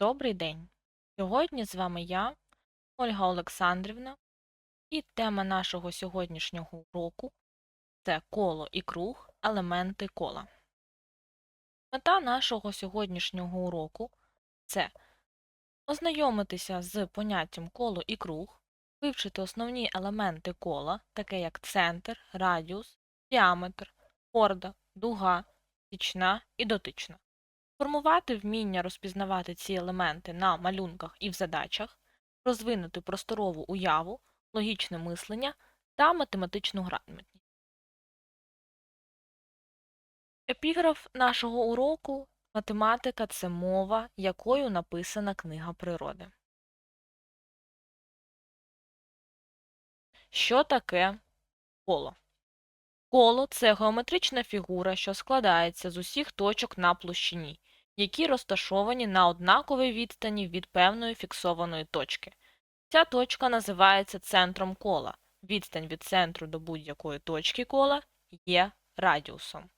Добрий день! Сьогодні з вами я, Ольга Олександрівна, і тема нашого сьогоднішнього уроку це коло і круг, елементи кола. Мета нашого сьогоднішнього уроку це ознайомитися з поняттям коло і круг, вивчити основні елементи кола, таке як центр, радіус, діаметр, хорда, дуга, січна і дотична. Формувати вміння розпізнавати ці елементи на малюнках і в задачах, розвинути просторову уяву, логічне мислення та математичну грамотність. Епіграф нашого уроку Математика це мова, якою написана книга природи. Що таке коло? Коло це геометрична фігура, що складається з усіх точок на площині, які розташовані на однаковій відстані від певної фіксованої точки. Ця точка називається центром кола. Відстань від центру до будь-якої точки кола є радіусом.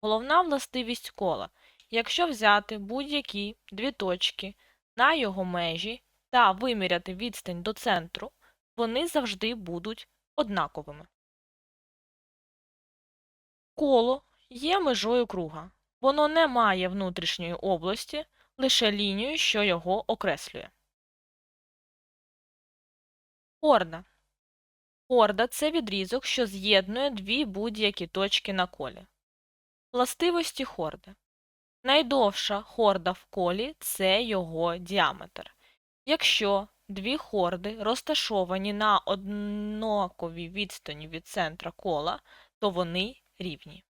Головна властивість кола. Якщо взяти будь-які дві точки на його межі та виміряти відстань до центру, вони завжди будуть однаковими. Коло є межою круга. Воно не має внутрішньої області, лише лінію, що його окреслює. Хорда. Хорда – це відрізок, що з'єднує дві будь-які точки на колі. Властивості хорди. Найдовша хорда в колі – це його діаметр. Якщо дві хорди розташовані на однаковій відстані від центра кола, то вони рівні.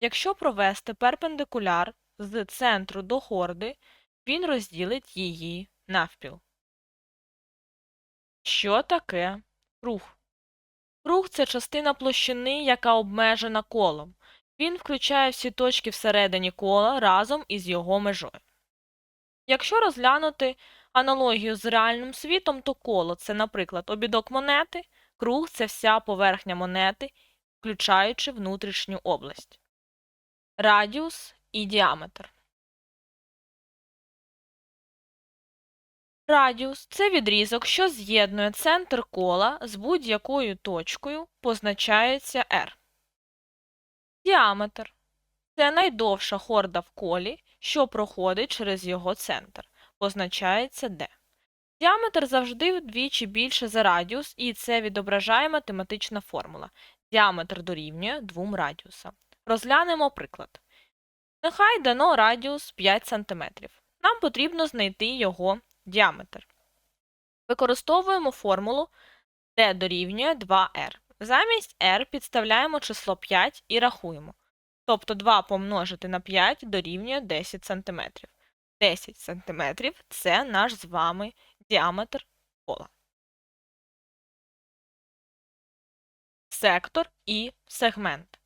Якщо провести перпендикуляр з центру до хорди, він розділить її навпіл. Що таке рух? Рух це частина площини, яка обмежена колом. Він включає всі точки всередині кола разом із його межою. Якщо розглянути аналогію з реальним світом, то коло це, наприклад, обідок монети, круг це вся поверхня монети, включаючи внутрішню область радіус і діаметр. Радіус це відрізок, що з'єднує центр кола з будь-якою точкою, позначається R. Діаметр це найдовша хорда в колі, що проходить через його центр, позначається D. Діаметр завжди вдвічі більше за радіус, і це відображає математична формула. Діаметр дорівнює двом радіусам. Розглянемо приклад. Нехай дано радіус 5 см. Нам потрібно знайти його діаметр. Використовуємо формулу d дорівнює 2r. Замість r підставляємо число 5 і рахуємо. Тобто 2 помножити на 5 дорівнює 10 см. 10 см це наш з вами діаметр кола. Сектор і сегмент.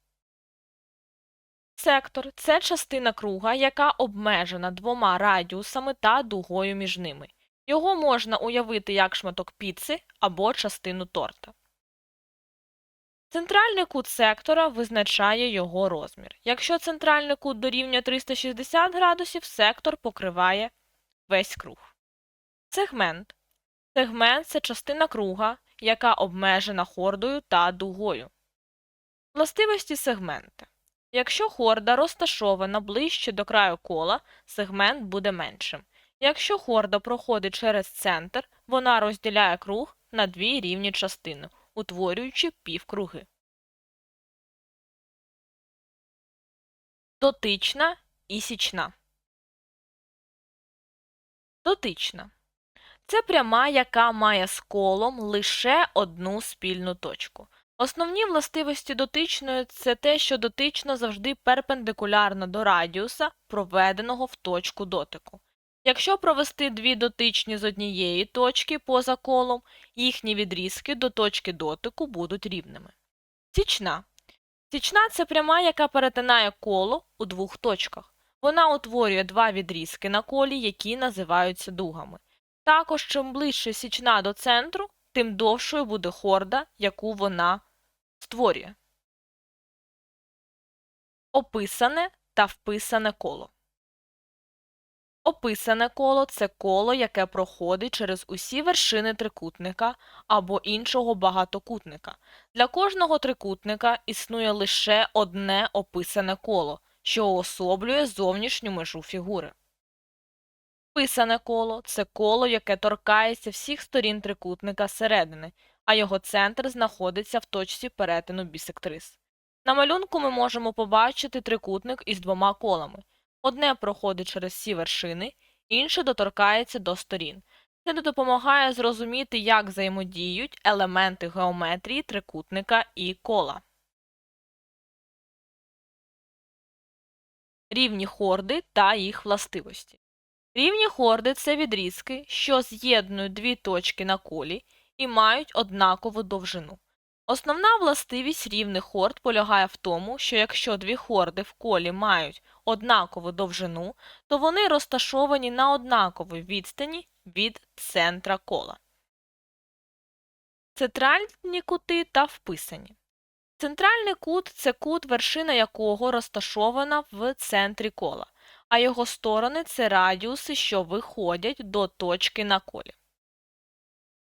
Сектор це частина круга, яка обмежена двома радіусами та дугою між ними. Його можна уявити як шматок піци або частину торта. Центральний кут сектора визначає його розмір. Якщо центральний кут дорівнює 360 градусів, сектор покриває весь круг. Сегмент. Сегмент це частина круга, яка обмежена хордою та дугою. Властивості сегмента. Якщо хорда розташована ближче до краю кола, сегмент буде меншим. Якщо хорда проходить через центр, вона розділяє круг на дві рівні частини, утворюючи півкруги. Дотична і січна. Дотична. Це пряма, яка має з колом лише одну спільну точку. Основні властивості дотичної це те, що дотична завжди перпендикулярна до радіуса, проведеного в точку дотику. Якщо провести дві дотичні з однієї точки поза колом, їхні відрізки до точки дотику будуть рівними. Січна. Січна це пряма, яка перетинає коло у двох точках. Вона утворює два відрізки на колі, які називаються дугами. Також, чим ближче січна до центру, тим довшою буде хорда, яку вона створює. Описане та вписане коло. Описане коло це коло, яке проходить через усі вершини трикутника або іншого багатокутника. Для кожного трикутника існує лише одне описане коло, що уособлює зовнішню межу фігури. Писане коло це коло, яке торкається всіх сторін трикутника зсередини, а його центр знаходиться в точці перетину бісектрис. На малюнку ми можемо побачити трикутник із двома колами. Одне проходить через всі вершини, інше доторкається до сторін. Це допомагає зрозуміти, як взаємодіють елементи геометрії трикутника і кола. Рівні хорди та їх властивості. Рівні хорди це відрізки, що з'єднують дві точки на колі і мають однакову довжину. Основна властивість рівних хорд полягає в тому, що якщо дві хорди в колі мають однакову довжину, то вони розташовані на однаковій відстані від центра кола. Центральні кути та вписані. Центральний кут це кут, вершина якого розташована в центрі кола, а його сторони це радіуси, що виходять до точки на колі.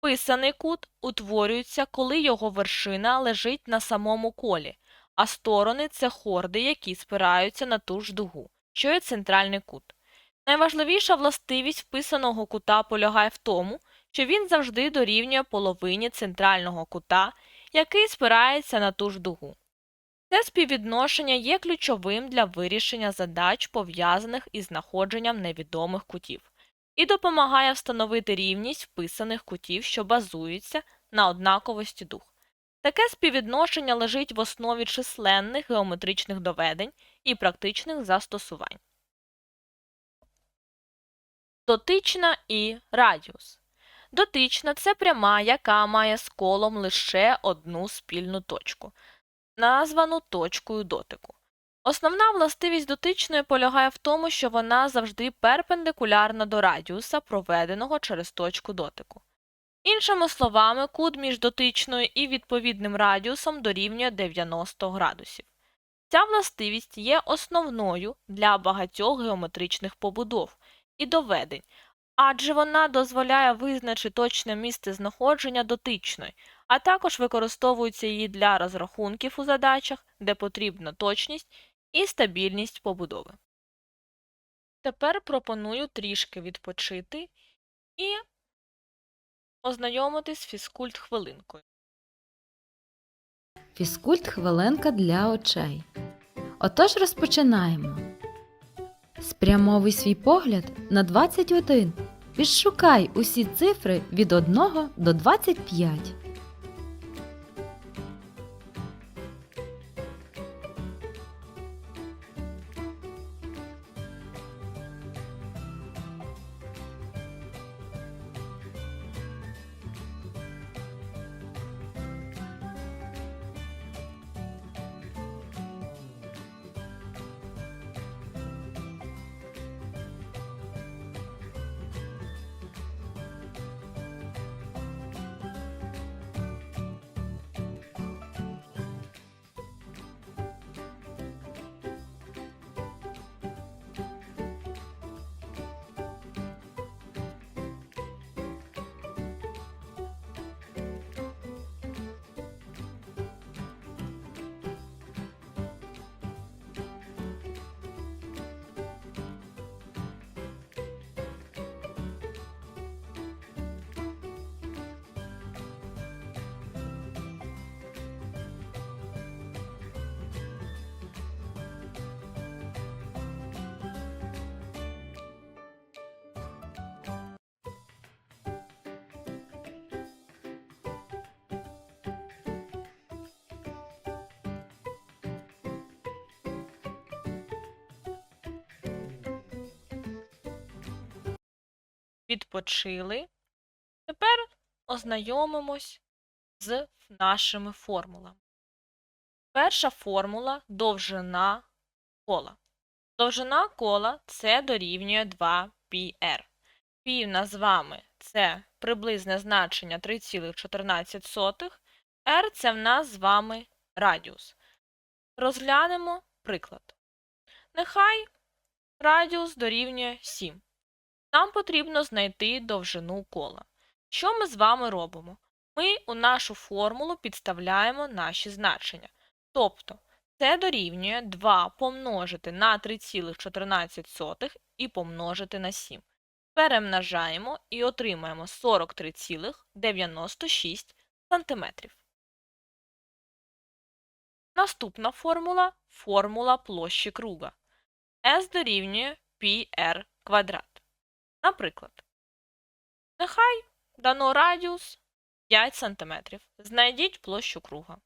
Писаний кут утворюється, коли його вершина лежить на самому колі, а сторони це хорди, які спираються на ту ж дугу, що є центральний кут. Найважливіша властивість вписаного кута полягає в тому, що він завжди дорівнює половині центрального кута, який спирається на ту ж дугу. Це співвідношення є ключовим для вирішення задач, пов'язаних із знаходженням невідомих кутів, і допомагає встановити рівність вписаних кутів, що базуються на однаковості дуг. Таке співвідношення лежить в основі численних геометричних доведень і практичних застосувань. Дотична і радіус. Дотична це пряма, яка має з колом лише одну спільну точку, названу точкою дотику. Основна властивість дотичної полягає в тому, що вона завжди перпендикулярна до радіуса, проведеного через точку дотику. Іншими словами, кут між дотичною і відповідним радіусом дорівнює 90 градусів. Ця властивість є основною для багатьох геометричних побудов і доведень, адже вона дозволяє визначити точне місце знаходження дотичної, а також використовується її для розрахунків у задачах, де потрібна точність і стабільність побудови. Тепер пропоную трішки відпочити і ознайомитись з фізкульт хвилинкою. Фізкульт хвилинка для очей. Отож розпочинаємо. Спрямовуй свій погляд на 21. Відшукай усі цифри від 1 до 25. Відпочили. Тепер ознайомимось з нашими формулами. Перша формула довжина кола. Довжина кола це дорівнює 2πr. Пі в нас з вами це приблизне значення 3,14. r це в нас з вами радіус. Розглянемо приклад. Нехай радіус дорівнює 7. Нам потрібно знайти довжину кола. Що ми з вами робимо? Ми у нашу формулу підставляємо наші значення. Тобто це дорівнює 2 помножити на 3,14 і помножити на 7. Перемножаємо і отримаємо 43,96 см. Наступна формула – формула площі круга. S дорівнює πr квадрат. Наприклад, нехай дано радіус 5 см. Знайдіть площу круга.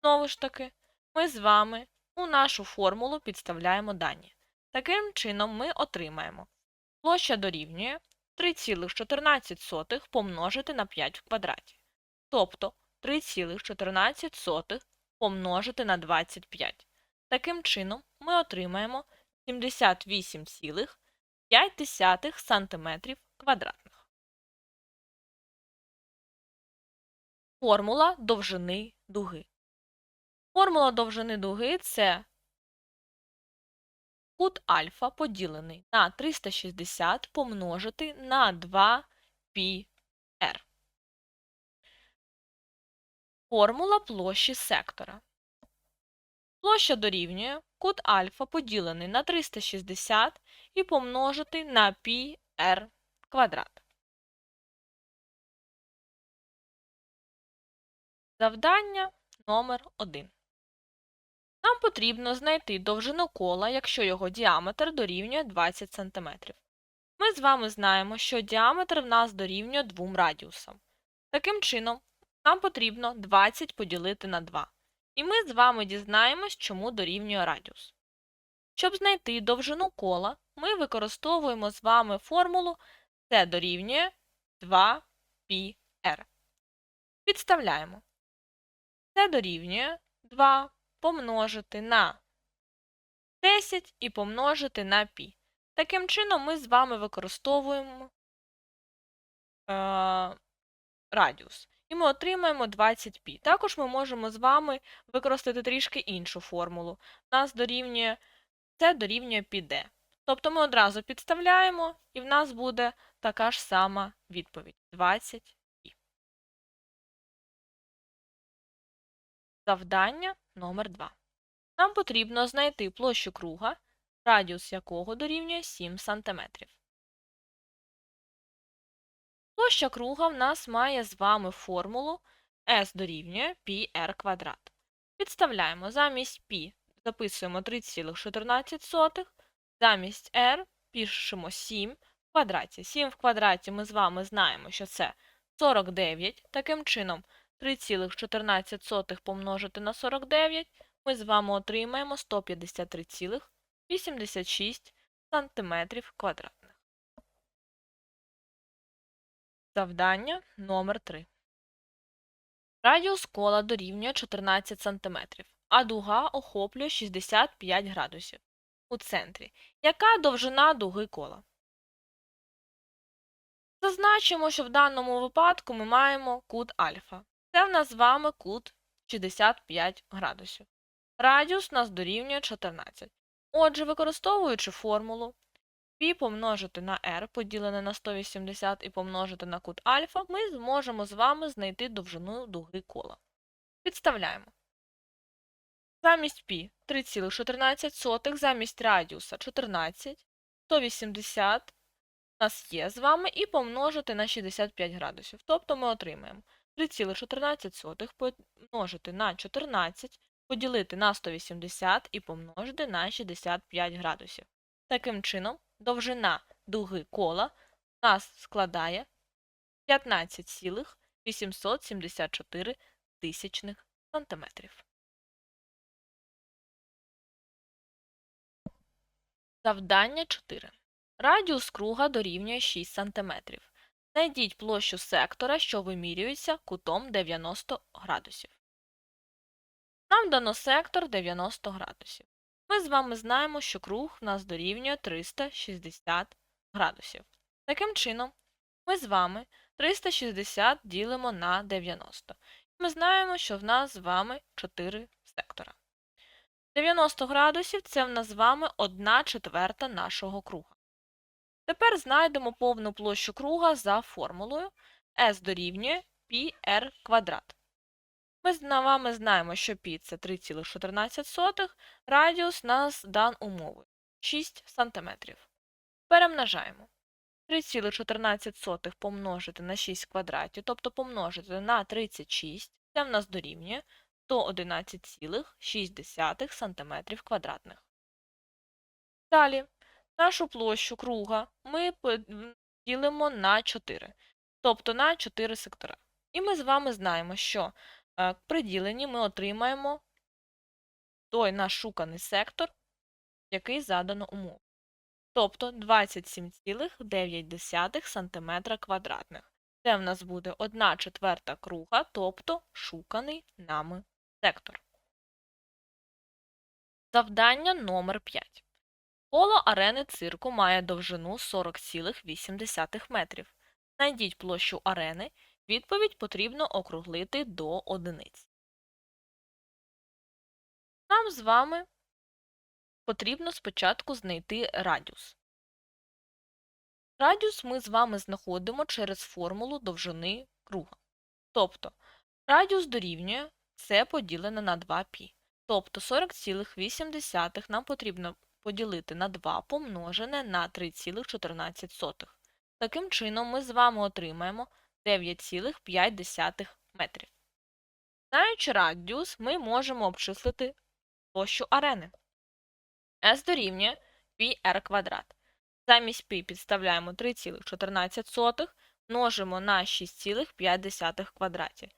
Знову ж таки, ми з вами у нашу формулу підставляємо дані. Таким чином ми отримаємо площа дорівнює 3,14 помножити на 5 в квадраті. Тобто 3,14 помножити на 25. Таким чином ми отримаємо 78,5 см квадратних. Формула довжини дуги. Формула довжини дуги це кут альфа поділений на 360 помножити на 2 πr. Формула площі сектора. Площа дорівнює кут альфа поділений на 360 і помножити на πr квадрат. Завдання номер 1. Нам потрібно знайти довжину кола, якщо його діаметр дорівнює 20 см. Ми з вами знаємо, що діаметр в нас дорівнює двом радіусам. Таким чином, нам потрібно 20 поділити на 2. І ми з вами дізнаємось, чому дорівнює радіус. Щоб знайти довжину кола, ми використовуємо з вами формулу С дорівнює 2πr. Підставляємо. Це дорівнює 2 помножити на 10 і помножити на π. Таким чином, ми з вами використовуємо е, радіус І ми отримаємо 20 π. Також ми можемо з вами використати трішки іншу формулу. У нас дорівнює це дорівнює πd. Тобто ми одразу підставляємо, і в нас буде така ж сама відповідь 20 π. Завдання номер 2. Нам потрібно знайти площу круга, радіус якого дорівнює 7 см. Площа круга в нас має з вами формулу S дорівнює πr квадрат. Підставляємо замість π записуємо 3,14, замість r пишемо 7 в квадраті. 7 в квадраті ми з вами знаємо, що це 49. Таким чином, 3,14 помножити на 49, ми з вами отримаємо 153,86 см квадратних. Завдання номер 3. Радіус кола дорівнює 14 см, а дуга охоплює 65 градусів у центрі. Яка довжина дуги кола? Зазначимо, що в даному випадку ми маємо кут альфа. Це в нас з вами кут 65 градусів. Радіус у нас дорівнює 14. Отже, використовуючи формулу π помножити на r поділене на 180 і помножити на кут альфа, ми зможемо з вами знайти довжину дуги кола. Підставляємо. Замість π 3,14, замість радіуса 14, 180 у нас є з вами і помножити на 65 градусів. Тобто ми отримаємо 3,14 помножити на 14, поділити на 180 і помножити на 65 градусів. Таким чином, довжина дуги кола у нас складає 15,874 тисячних сантиметрів. Завдання 4. Радіус круга дорівнює 6 см. Знайдіть площу сектора, що вимірюється кутом 90 градусів. Нам дано сектор 90 градусів. Ми з вами знаємо, що круг в нас дорівнює 360 градусів. Таким чином, ми з вами 360 ділимо на 90. Ми знаємо, що в нас з вами 4 сектора. 90 градусів це в нас з вами 1 четверта нашого круга. Тепер знайдемо повну площу круга за формулою S дорівнює πr квадрат. Ми з вами знаємо, що π – це 3,14, радіус нас дан умовою 6 см. Перемножаємо. 3,14 помножити на 6 квадратів, тобто помножити на 36, це в нас дорівнює 111,6 см квадратних. Далі, нашу площу круга ми поділимо на 4, тобто на 4 сектора. І ми з вами знаємо, що при діленні ми отримаємо той наш шуканий сектор, який задано умову. Тобто 27,9 см квадратних. Це в нас буде 1 четверта круга, тобто шуканий нами сектор. Завдання номер 5. Коло арени цирку має довжину 40,8 метрів. Знайдіть площу арени. Відповідь потрібно округлити до одиниць. Нам з вами потрібно спочатку знайти радіус. Радіус ми з вами знаходимо через формулу довжини круга. Тобто радіус дорівнює це поділене на 2π. Тобто 40,8 нам потрібно поділити на 2 помножене на 3,14. Таким чином ми з вами отримаємо 9,5 метрів. Знаючи радіус, ми можемо обчислити площу арени. S дорівнює πr квадрат. Замість π підставляємо 3,14, множимо на 6,5 квадраті.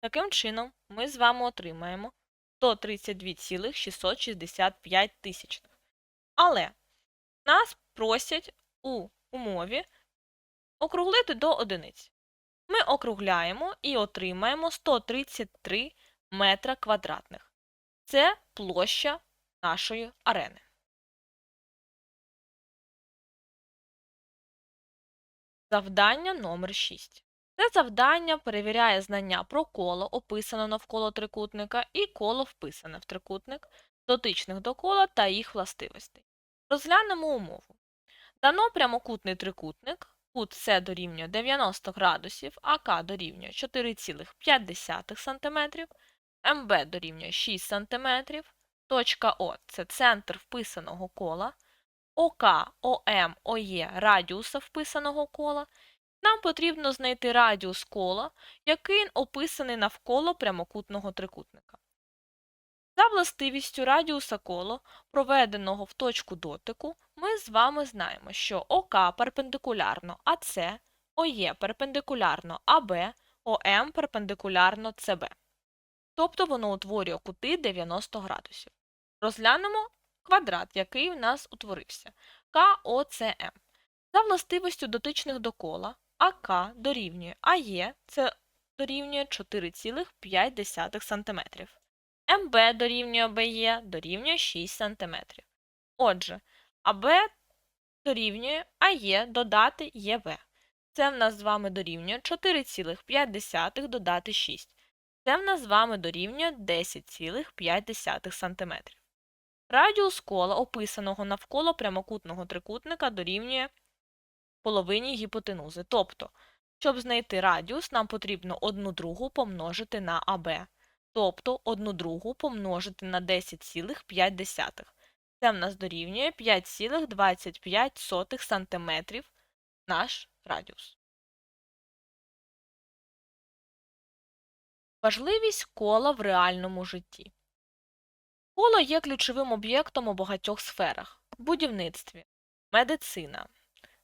Таким чином, ми з вами отримаємо 132,665 тисячних. Але нас просять у умові округлити до одиниць. Ми округляємо і отримаємо 133 метра квадратних. Це площа нашої арени. Завдання номер 6. Це завдання перевіряє знання про коло, описане навколо трикутника, і коло вписане в трикутник, дотичних до кола та їх властивостей. Розглянемо умову. Дано прямокутний трикутник, кут С дорівнює 90 градусів, АК дорівнює 4,5 см, МБ дорівнює 6 см, точка О – це центр вписаного кола, ОК, ОМ, ОЄ – радіуса вписаного кола. Нам потрібно знайти радіус кола, який описаний навколо прямокутного трикутника. За властивістю радіуса коло, проведеного в точку дотику, ми з вами знаємо, що ОК перпендикулярно АС, ОЄ перпендикулярно АБ, ОМ перпендикулярно СБ. Тобто воно утворює кути 90 градусів. Розглянемо квадрат, який в нас утворився КОЦМ. За властивістю дотичних до кола АК дорівнює АЕ, це дорівнює 4,5 см. МБ дорівнює БЕ дорівнює 6 см. Отже, АБ дорівнює АЕ додати ЄВ. Це в нас з вами дорівнює 4,5 додати 6. Це в нас з вами дорівнює 10,5 см. Радіус кола, описаного навколо прямокутного трикутника, дорівнює половині гіпотенузи. Тобто, щоб знайти радіус, нам потрібно 1 другу помножити на АБ. Тобто 1 другу помножити на 10,5. Це в нас дорівнює 5,25 см наш радіус. Важливість кола в реальному житті. Коло є ключовим об'єктом у багатьох сферах будівництві, медицина,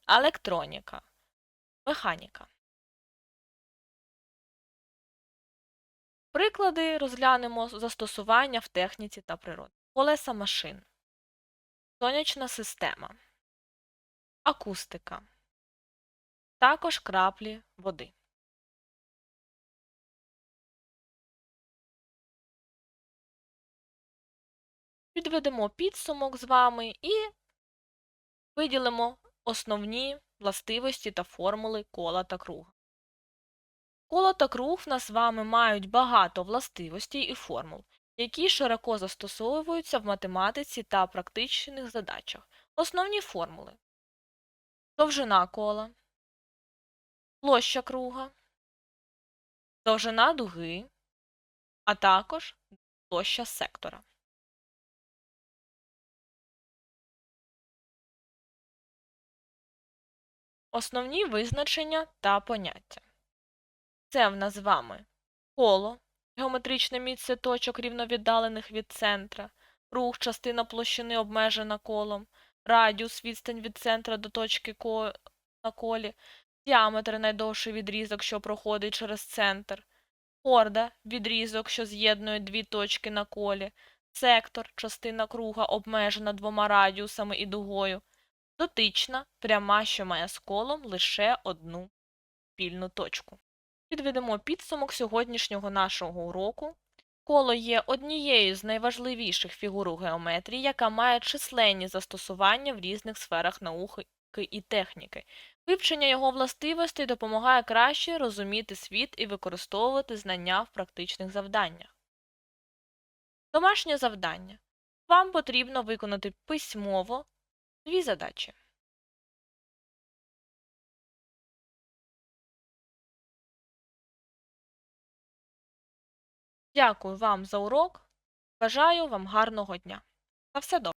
електроніка, механіка. Приклади розглянемо застосування в техніці та природі. Колеса машин, сонячна система, акустика, також краплі води. Підведемо підсумок з вами і виділимо основні властивості та формули кола та круга. Коло та круг в нас з вами мають багато властивостей і формул, які широко застосовуються в математиці та практичних задачах. Основні формули. довжина кола, площа круга, довжина дуги, а також площа сектора. Основні визначення та поняття. Це в нас з вами коло, геометричне місце точок рівновіддалених від центра, рух, частина площини обмежена колом, радіус, відстань від центра до точки ко... на колі, діаметр найдовший відрізок, що проходить через центр, хорда відрізок, що з'єднує дві точки на колі, сектор, частина круга обмежена двома радіусами і дугою, дотична, пряма, що має з колом лише одну спільну точку. Підведемо підсумок сьогоднішнього нашого уроку. Коло є однією з найважливіших фігур у геометрії, яка має численні застосування в різних сферах науки і техніки. Вивчення його властивостей допомагає краще розуміти світ і використовувати знання в практичних завданнях. Домашнє завдання. Вам потрібно виконати письмово дві задачі. Дякую вам за урок. Бажаю вам гарного дня. На все добре.